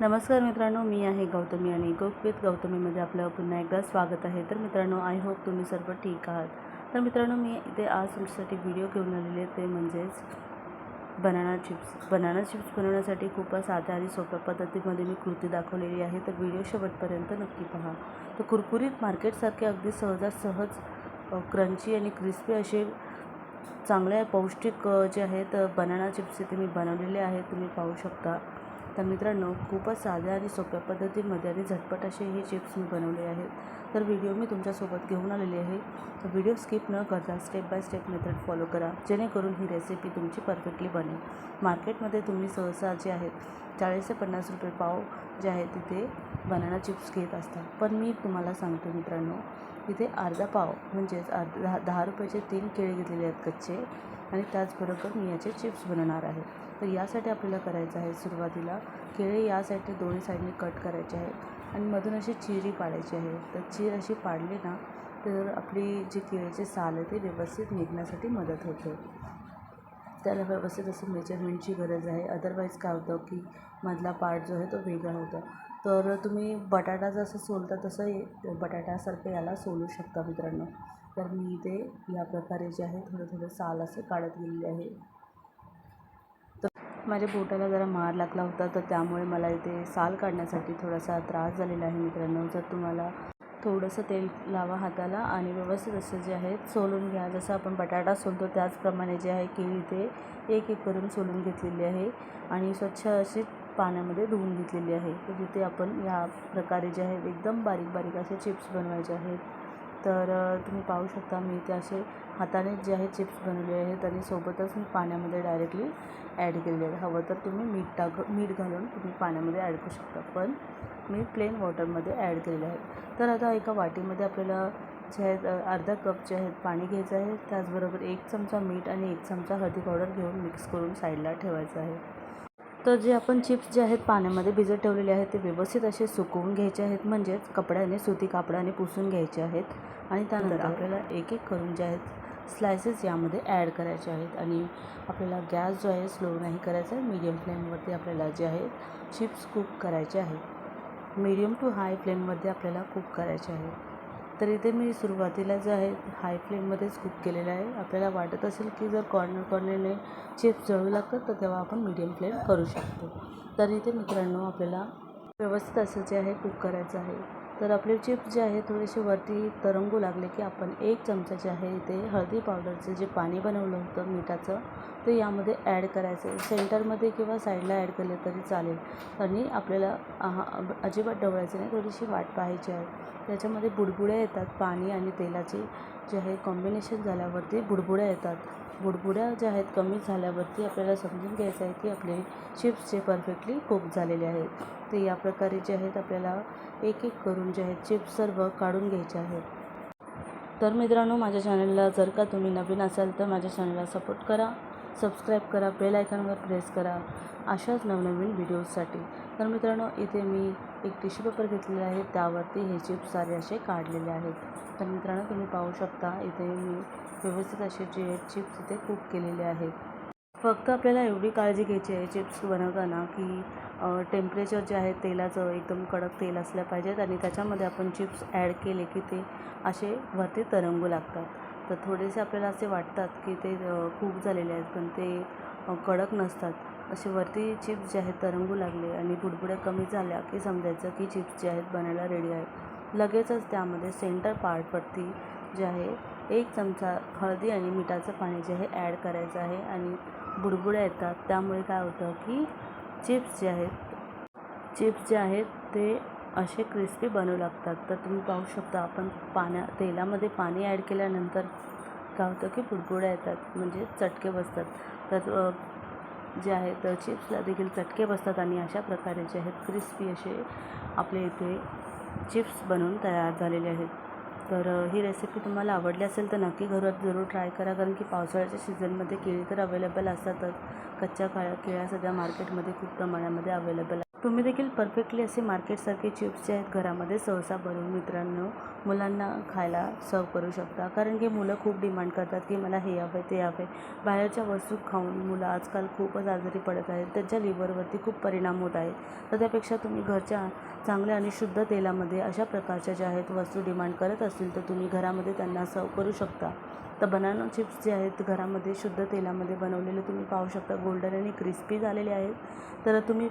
नमस्कार मित्रांनो मी आहे गौतमी आणि गोप विथ गौतमीमध्ये आपलं पुन्हा एकदा स्वागत आहे. तर मित्रांनो आय होप तुम्ही सर्व ठीक आहात. तर मित्रांनो मी इथे आज तुमच्यासाठी व्हिडिओ घेऊन आलेले ते म्हणजेच बनाना चिप्स. बनाना चिप्स बनवण्यासाठी खूपच साध्या आणि सोप्या पद्धतीमध्ये मी कृती दाखवलेली आहे. तर व्हिडिओ शेवटपर्यंत नक्की पहा. तर कुरकुरीत मार्केटसारखे अगदी सहजासहज क्रंची आणि क्रिस्पी असे चांगले पौष्टिक जे आहेत बनाना चिप्स इथे मी बनवलेले आहेत. तुम्ही पाहू शकता. तर मित्रांनो खूपच साध्या आणि सोप्या पद्धतीमध्ये आणि झटपट असे हे चिप्स मी बनवले आहेत. तर व्हिडिओ मी तुमच्यासोबत घेऊन आलेली आहे. तर व्हिडिओ स्किप न करता step by step method follow करा जेणेकरून ही रेसिपी तुमची परफेक्टली बनेल. मार्केटमध्ये तुम्ही सहसा जे आहेत चाळीस ते पन्नास रुपये पाव जे आहे तिथे बनाना चिप्स घेत असतात. पण मी तुम्हाला सांगतो मित्रांनो इथे अर्धा पाव म्हणजेच अर्धा दहा दहा रुपयाचे तीन केळी घेतलेले आहेत कच्चे. आणि त्याचबरोबर मी याचे चिप्स बनवणार आहे. तर यासाठी आपल्याला करायचं आहे सुरुवातीला केळी या साईडने दोन्ही साईडने कट करायचे आहेत आणि मधून अशी चिरी पाडायची आहे. तर चीर अशी पाडली ना तर आपली जी केळीचे साल आहे ते व्यवस्थित निघण्यासाठी मदत होते. त्याला व्यवस्थित असं मेजरमेंटची गरज आहे. अदरवाईज काय होतं की मधला पार्ट जो आहे तो वेगळा होता. तर तुम्ही बटाटा जसं सोलता तसं बटाट्यासारखं याला सोलू शकता मित्रांनो. तर मी इथे या प्रकारे जे आहे थोडं थोडं साल असं काढत गेलेले आहे. तर माझ्या बोटाला जरा मार लागला होता तर त्यामुळे मला इथे साल काढण्यासाठी थोडासा त्रास झालेला आहे मित्रांनो. जर तुम्हाला थोडंसं तेल लावा हाताला आणि व्यवस्थित असं जे आहे सोलून घ्या. जसं आपण बटाटा सोलतो त्याचप्रमाणे जे आहे केळी इथे एक एक करून सोलून घेतलेली आहे आणि स्वच्छ अशी पाण्यामध्ये धुवून घेतलेली आहे. तर तिथे आपण या प्रकारे जे आहे एकदम बारीक बारीक असे चिप्स बनवायचे आहेत. तर तुम्ही पाहू शकता मी ते असे हाताने जे आहे चिप्स बनवले आहेत. आणि सोबतच मी पाण्यामध्ये डायरेक्टली ॲड केलेले आहेत. हवं तर तुम्ही मीठ टाक मीठ घालून तुम्ही पाण्यामध्ये ॲड करू शकता. पण मी प्लेन वॉटरमध्ये ॲड केलेले आहेत तर आता एका वाटीमध्ये आपल्याला जे आहेत अर्धा कप जे आहेत पाणी घ्यायचं आहे. त्याचबरोबर एक चमचा मीठ आणि एक चमचा हळदी पावडर घेऊन मिक्स करून साईडला ठेवायचं आहे. तर जे आपण चिप्स जे आहेत पाण्यामध्ये भिजत ठेवलेले आहेत ते व्यवस्थित असे सुकवून घ्यायचे आहेत. म्हणजेच कपड्याने सुती कापडाने पुसून घ्यायचे आहेत. आणि त्यानंतर आपल्याला एक एक करून जे आहेत स्लायसेस यामध्ये ॲड करायचे आहेत. आणि आपल्याला गॅस जो आहे स्लो नाही करायचा आहे. मीडियम फ्लेमवरती आपल्याला जे आहे चिप्स कुक करायचे आहेत. मीडियम टू हाय फ्लेममध्ये आपल्याला कुक करायचे आहे तर इथे मी सुरुवातीला जे आहे हाय फ्लेममध्येच कुक केलेलं आहे. आपल्याला वाटत असेल की जर कॉर्नर कॉर्नरने चिप्स जळू लागतात तर तेव्हा आपण मीडियम फ्लेम करू शकतो. तर इथे मित्रांनो आपल्याला व्यवस्थित असं जे आहे कुक करायचं आहे. तर आपले चिप्स जे आहे थोडेसे वरती तरंगू लागले की आपण एक चमचा जे आहे इथे हळदी पावडरचं जे पाणी बनवलं होतं मिठाचं ते यामध्ये ॲड करायचं. आहे सेंटरमध्ये किंवा साईडला ॲड केलं तरी चालेल. आणि आपल्याला अजिबात ढवळायचं नाही थोडीशी वाट पाहायची आहे. त्याच्यामध्ये बुडबुड्या येतात पाणी आणि तेलाचे जे आहे कॉम्बिनेशन झाल्यावरती बुडबुड्या येतात. बुडबुड्या ज्या आहेत कमी झाल्यावरती आपल्याला समजून घ्यायचं आहे की आपले चिप्स जे परफेक्टली कुक झालेले आहेत. ते या प्रकारे जे आहेत आपल्याला एक एक करून जे आहेत चिप्स सर्व काढून घ्यायचे आहेत. तर मित्रांनो माझ्या चॅनलला जर का तुम्ही नवीन असाल तर माझ्या चॅनलला सपोर्ट करा. सबस्क्राईब करा बेल आयकॉनवर प्रेस करा. अशाच नवनवीन व्हिडिओजसाठी तर मित्रांनो इथे मी एक टिश्यू पेपर घेतलेला आहे. त्यावरती हे चिप्स सारे असे काढलेले आहेत. तर मित्रांनो तुम्ही पाहू शकता इथे मी व्यवस्थित असे जे आहेत चिप्स इथे कुक केलेले आहेत. फक्त आपल्याला एवढी काळजी घ्यायची आहे चिप्स बनवताना की टेम्परेचर जे आहे तेलाचं एकदम कडक तेल असलं पाहिजेत आणि त्याच्यामध्ये आपण चिप्स ॲड केले की ते असे वरती तरंगू लागतात. तर थोडेसे आपल्याला असे वाटतात की ते कुक झालेले आहेत पण ते कडक नसतात. असे वरती चिप्स जे आहेत तरंगू लागले आणि बुडबुड्या कमी झाल्या की समजायचं की चिप्स जे आहेत बनायला रेडी आहेत. लगेचच त्यामध्ये सेंटर पार्टवरती जे आहे एक चमचा हळदी आणि मिठाचं पाणी जे आहे ॲड करायचं आहे आणि बुडबुड्या येतात. त्यामुळे काय होतं की चिप्स जे आहेत चिप्स जे आहेत ते असे क्रिस्पी बनवू लागतात. तर तुम्ही पाहू शकता आपण पाण्या तेलामध्ये पाणी ॲड केल्यानंतर काय होतं की बुडबुड्या येतात म्हणजे चटके बसतात. तर जे आहे तर चिप्सला देखील चटके बसतात आणि अशा प्रकारे जे आहेत क्रिस्पी असे आपले इथे चिप्स बनवून तयार झालेले आहेत. तर ही रेसिपी तुम्हाला आवडली असेल तर नक्की घरात जरूर ट्राय करा. कारण की पावसाळ्याच्या सीझनमध्ये केळी तर अवेलेबल असतातच. कच्च्या काळ्या केळ्या सध्या मार्केटमध्ये खूप प्रमाणामध्ये अवेलेबल आहे तुम्ही देखील परफेक्टली असे मार्केटसारखे चिप्स जे आहेत घरामध्ये सहसा बनवून मित्रांनो मुलांना खायला सर्व करू शकता. कारण की मुलं खूप डिमांड करतात की मला हे हवं आहे ते हवं आहे बाहेरच्या वस्तू खाऊन मुलं आजकाल खूपच आजारी पडत आहेत. त्यांच्या लिव्हरवरती खूप परिणाम होत आहे. तर त्यापेक्षा तुम्ही घरच्या चांगल्या आणि शुद्ध तेलामध्ये अशा प्रकारच्या ज्या आहेत वस्तू डिमांड करत असतील तर तुम्ही घरामध्ये त्यांना सर्व करू शकता. तर बनाना चिप्स जे आहेत घरामध्ये शुद्ध तेलामध्ये बनवलेले तुम्ही पाहू शकता. गोल्डन आणि क्रिस्पी झालेले आहेत. तर तुम्ही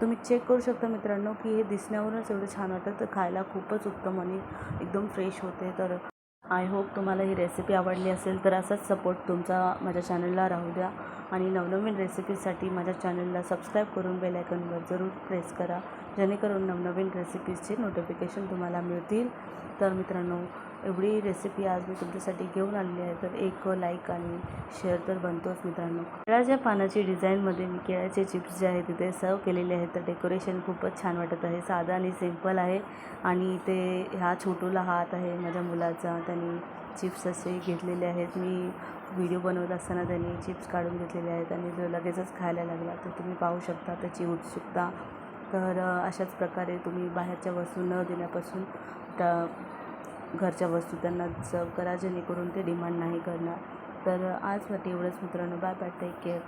तुम्ही चेक करू शकता मित्रांनो की हे दिसण्यावरूनच एवढं छान वाटतं. तर खायला खूपच उत्तम आणि एकदम फ्रेश होते. तर आय होप तुम्हाला ही रेसिपी आवडली असेल तर असाच सपोर्ट तुमचा माझ्या चॅनलला राहू द्या. आणि नवनवीन रेसिपीसाठी माझ्या चॅनलला सबस्क्राईब करून बेल आयकॉनवर जरूर प्रेस करा. जेणेकरून नवनवीन रेसिपीजचे नोटिफिकेशन तुम्हाला मिळतील. तर मित्रांनो एवढी रेसिपी आज मी तुमच्यासाठी घेऊन आलेली आहे. तर एक लाईक आणि शेअर तर बनतोच मित्रांनो. केळाच्या पानाची डिझाईनमध्ये मी केळ्याचे चिप्स जे आहेत तिथे सर्व केलेले आहेत. तर डेकोरेशन खूपच छान वाटत आहे. साधं आणि सिंपल आहे. आणि ते ह्या छोटूला हात आहे. माझ्या मुलाचा त्यांनी चिप्स असे घेतलेले आहेत. मी व्हिडिओ बनवत असताना त्यांनी चिप्स काढून घेतलेले आहेत. आणि तो लगेचच खायला लागला तर तुम्ही पाहू शकता. त्याची उत्सुकता. तर अशाच प्रकारे तुम्ही बाहेरच्या वस्तू न देण्यापासून त्या घरच्या वस्तू त्यांना सर्व करा जेणेकरून ते डिमांड नाही करणार. तर आजसाठी एवढंच मित्रांनो. Bye bye take care.